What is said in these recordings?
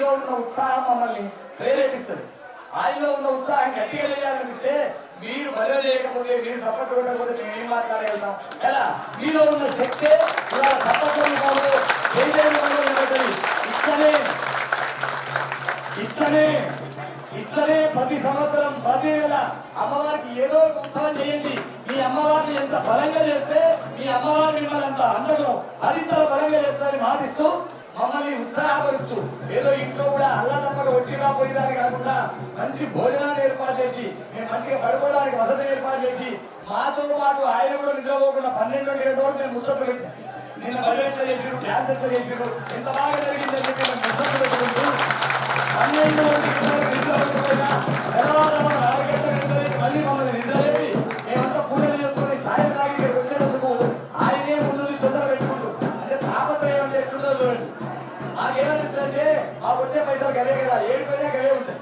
మీలో ఉన్న ఉత్సాహం మమ్మల్ని ప్రేరేపిస్తుంది. ఆయనలో ఉన్న ఉత్సాహం గట్టిగా చేయాలనిపిస్తే మీరు బదిలీ చేయకపోతే మీరు సపోర్ట్ కొట్టకపోతే మేము ఏం మాట్లాడగలుగుతాం? ఎలా? మీలో ఉన్న శక్తే ఇవాళ సపోర్ట్ ఇట్లనే ఇట్లనే ఇట్లనే ప్రతి సంవత్సరం ప్రతి నెల అమ్మవారికి ఏదో ఒక ఉత్సవం చేయండి. మీ అమ్మవారిని ఎంత బలంగా చేస్తే మీ అమ్మవారు మిమ్మల్ని అంత అందరూ మరింత బలంగా చేస్తారని మాటిస్తూ మమ్మల్ని ఉత్సాహపరుస్తూ ఏదో ఇంట్లో మంచిగా వచ్చి కాకుండా మంచి భోజనాన్ని ఏర్పాటు చేసి మేము మంచిగా పడుకోవడానికి వసతి ఏర్పాటు చేసి మాతో పాటు ఆయన కూడా నిద్రపోకుండా పన్నెండు ఏడు రోజులు మేము ముసలు పెట్టాం నిన్న బడ్జెట్ చేసిరు డ్యాన్స్ ఎట్లా చేసిరు ఎంత బాగా జరిగిందని చెప్పి మేము పెట్టుకుంటూ పన్నెండు మళ్ళీ మమ్మల్ని నిద్ర మేమంతా పూజలు చేసుకొని ఛాయలు తాగి వచ్చేటందుకు ఆయనే ముందు తొందర పెట్టుకుంటూ అంటే తాపత్రయం ఎట్లుందో చూడండి. మాకేమనిస్తుందంటే పైసలు గదే కదా ఏడు పోయినా గదే ఉంటాయి.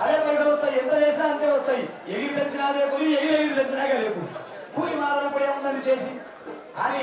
అదే పైసలు వస్తాయి ఎంత చేసినా అంతే వస్తాయి. ఎగిరి తెచ్చినా అదే కూలి ఎగిరి ఎగిరి తెచ్చినా గదే కూలి మారడం మారినప్పుడు ఏముందని చేసి? అని